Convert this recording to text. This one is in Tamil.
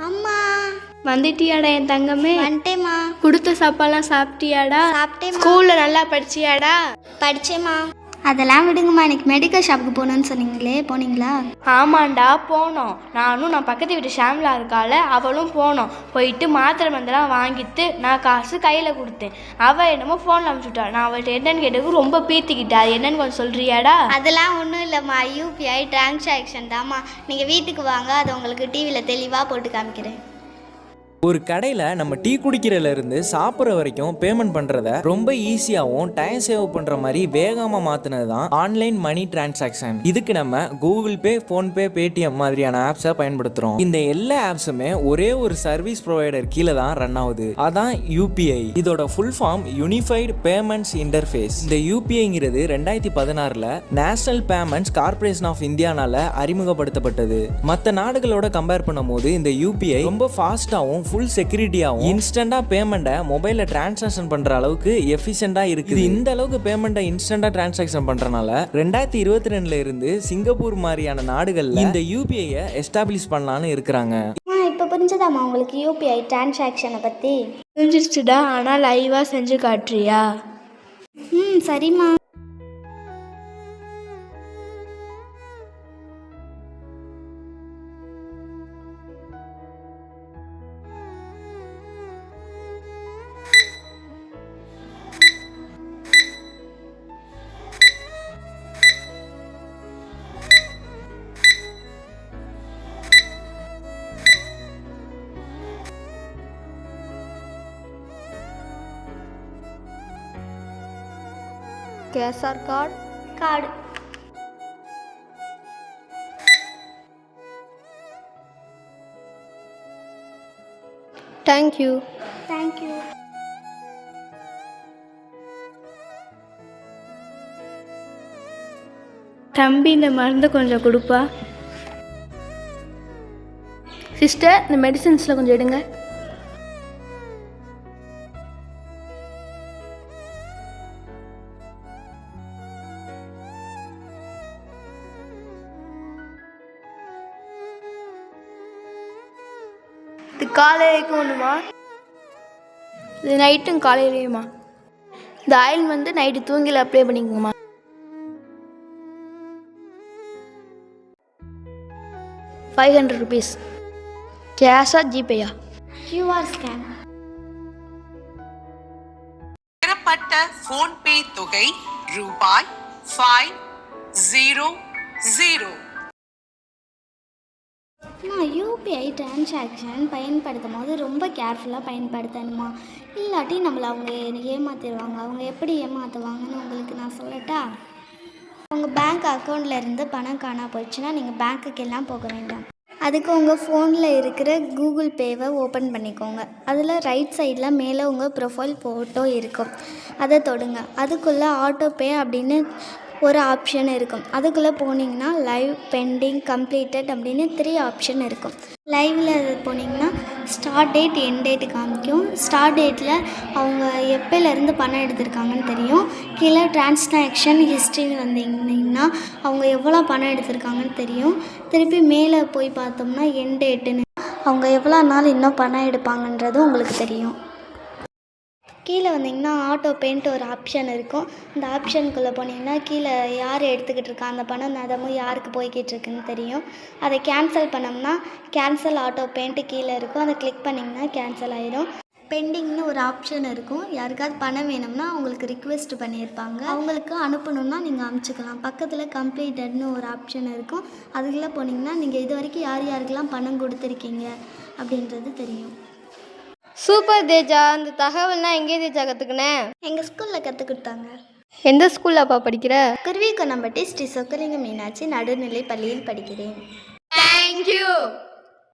அம்மா. வந்துட்டியாடா என் தங்கமே? வந்துட்டேம்மா. கொடுத்த சாப்பாடுலாம் சாப்பிட்டியாடா? சாப்பிட்டேம்மா. ஸ்கூல்ல நல்லா படிச்சியாடா? படிச்சேம்மா. அதெல்லாம் விடுங்கம்மா. எனக்கு மெடிக்கல் ஷாப்புக்கு போகணுன்னு சொன்னீங்களே போனீங்களா? ஆமாண்டா போனோம். நானும் நான் பக்கத்து வீட்டு ஷாம்லா இருக்கால அவளும் போனோம். போயிட்டு மாத்திரை மருந்தெல்லாம் வாங்கிட்டு நான் காசு கையில் கொடுத்தேன். அவள் என்னமோ ஃபோனில் அனுப்பிச்சுட்டா. நான் அவள்கிட்ட என்னன்னு கேட்டதுக்கு ரொம்ப பீத்திக்கிட்டா. அது என்னன்னு கொஞ்சம் சொல்றியாடா? அதெல்லாம் ஒன்றும் இல்லைம்மா. யூபிஐ டிரான்சாக்ஷன் தாம்மா. நீங்கள் வீட்டுக்கு வாங்க அதை உங்களுக்கு டிவியில் தெளிவாக போட்டு காமிக்கிறேன். ஒரு கடையில் நம்ம டீ குடிக்கிறதுலேருந்து சாப்பிட்ற வரைக்கும் பேமெண்ட் பண்ணுறத ரொம்ப ஈஸியாகவும் டைம் சேவ் பண்ணுற மாதிரி வேகமாக மாற்றினது தான் ஆன்லைன் மணி டிரான்சாக்ஷன் இதுக்கு நம்ம கூகுள் பே ஃபோன்பே பேடிஎம் மாதிரியான ஆப்ஸை பயன்படுத்துகிறோம் இந்த எல்லா ஆப்ஸுமே ஒரே ஒரு சர்வீஸ் ப்ரொவைடர் கீழே தான் ரன் ஆகுது. அதான் யூபிஐ இதோட full form unified payments interface இந்த யூபிஐங்கிறது ரெண்டாயிரத்தி பதினாறில் நேஷனல் பேமெண்ட்ஸ் கார்பரேஷன் ஆஃப் இந்தியானால அறிமுகப்படுத்தப்பட்டது. மற்ற நாடுகளோட கம்பேர் பண்ணும்போது இந்த யூபிஐ ரொம்ப ஃபாஸ்ட்டாகவும் ஃபுல் செக்யூரிட்டியாகவும் இன்ஸ்டண்ட்டாக பேமெண்ட்டை மொபைலில் டிரான்சாக்ஷன் பண்ணுற அளவுக்கு எஃபிஷியண்ட்டாக இருக்குது. இந்த அளவுக்கு பேமெண்ட்டை இன்ஸ்டண்ட்டாக டிரான்சாக்ஷன் பண்ணுறனால ரெண்டாயிரத்தி இருபத்தி ரெண்டுல இருந்து சிங்கப்பூர் மாதிரியான நாடுகளில் இந்த யூபிஐயை எஸ்டாப்ளிஷ் பண்ணலான்னு இருக்கிறாங்க. இப்போ புரிஞ்சதாம்மா உங்களுக்கு யூபிஐ டிரான்சாக்ஷனை பற்றி புரிஞ்சிருச்சுடா ஆனால் லைவாக செஞ்சு காட்டுறியா? ம் சரிம்மா. KSR card card thank you thank you தம்பி இந்த மருந்து கொஞ்சம் கொடுப்பா. சிஸ்டர் இந்த மெடிசின்ஸில் கொஞ்சம் எடுங்க. இது காலையிலைக்கும் ஒன்றுமா இது நைட்டும் காலையிலையுமா? இந்த ஆயில் வந்து நைட்டு தூங்கில அப்ளை பண்ணிக்கோங்கம்மா. ஃபைவ் ஹண்ட்ரட் ருபீஸ் கேஷா ஜிபேயா கியூஆர் ஸ்கேன் பெறப்பட்ட போன்பே தொகை ரூபாய் five zero zero UPI transaction பயன்படுத்தும் போது ரொம்ப கேர்ஃபுல்லாக பயன்படுத்தணுமா? இல்லாட்டி நம்மளை அவங்க ஏமாற்றிடுவாங்க அவங்க எப்படி ஏமாற்றுவாங்கன்னு உங்களுக்கு நான் சொல்லட்டா? உங்கள் பேங்க் அக்கௌண்ட்லேருந்து பணம் காணா போச்சுன்னா நீங்கள் பேங்க்குக்கு எல்லாம் போக வேண்டாம். அதுக்கு உங்கள் ஃபோனில் இருக்கிற கூகுள் பேவை ஓப்பன் பண்ணிக்கோங்க. அதில் ரைட் சைடில் மேலே உங்கள் ப்ரொஃபைல் ஃபோட்டோ இருக்கும். அதை தொடுங்க. அதுக்குள்ளே ஆட்டோபே அப்படின்னு ஒரு ஆப்ஷன் இருக்கும். அதுக்குள்ளே போனீங்கன்னா லைவ் பெண்டிங் கம்ப்ளீட்டட் அப்படின்னு த்ரீ ஆப்ஷன் இருக்கும். லைவில் போனீங்கன்னா ஸ்டார்ட் டேட் என் டேட் காமிக்கும். ஸ்டார்ட் டேட்டில் அவங்க எப்போலேருந்து பணம் எடுத்திருக்காங்கன்னு தெரியும். கீழே டிரான்சாக்ஷன் ஹிஸ்ட்ரின்னு வந்தீங்கன்னா அவங்க எவ்வளோ பணம் எடுத்திருக்காங்கன்னு தெரியும். திருப்பி மேலே போய் பார்த்தோம்னா என் டேட்டுன்னு அவங்க எவ்வளோ நாள் இன்னும் பணம் எடுப்பாங்கன்றதும் உங்களுக்கு தெரியும். கீழே வந்தீங்கன்னா ஆட்டோ பேன்ட்டு ஒரு ஆப்ஷன் இருக்கும். அந்த ஆப்ஷனுக்குள்ளே போனீங்கன்னா கீழே யார் எடுத்துக்கிட்டு இருக்கா? அந்த பணம் நதமும் யாருக்கு போய்கிட்டு இருக்குன்னு தெரியும். அதை கேன்சல் பண்ணோம்னா கேன்சல் ஆட்டோ பேன்ட்டு கீழே இருக்கும். அதை கிளிக் பண்ணிங்கன்னா கேன்சல் ஆயிரும். பெண்டிங்னு ஒரு ஆப்ஷன் இருக்கும். யாருக்காவது பணம் வேணும்னா அவங்களுக்கு ரிக்வெஸ்ட் பண்ணியிருப்பாங்க. அவங்களுக்கு அனுப்பணும்னா நீங்கள் அனுப்பிச்சிக்கலாம் பக்கத்தில் கம்ப்ளீட்டட்னு ஒரு ஆப்ஷன் இருக்கும். அதுக்குள்ளே போனீங்கன்னா நீங்கள் இது வரைக்கும் யார் யாருக்கெல்லாம் பணம் கொடுத்துருக்கீங்க அப்படின்றது தெரியும். சூப்பர் தேஜா இந்த தகவல்னா எங்கே தேஜா கற்றுக்கினேன் எங்கள் ஸ்கூலில் கற்றுக் கொடுத்தாங்க. எந்த ஸ்கூல்ல அப்பா படிக்கிற? குருவி கொன்னம்பட்டி ஸ்ரீ சொக்கலிங்க மீனாட்சி நடுநிலை பள்ளியில் படிக்கிறேன். தேங்க்யூ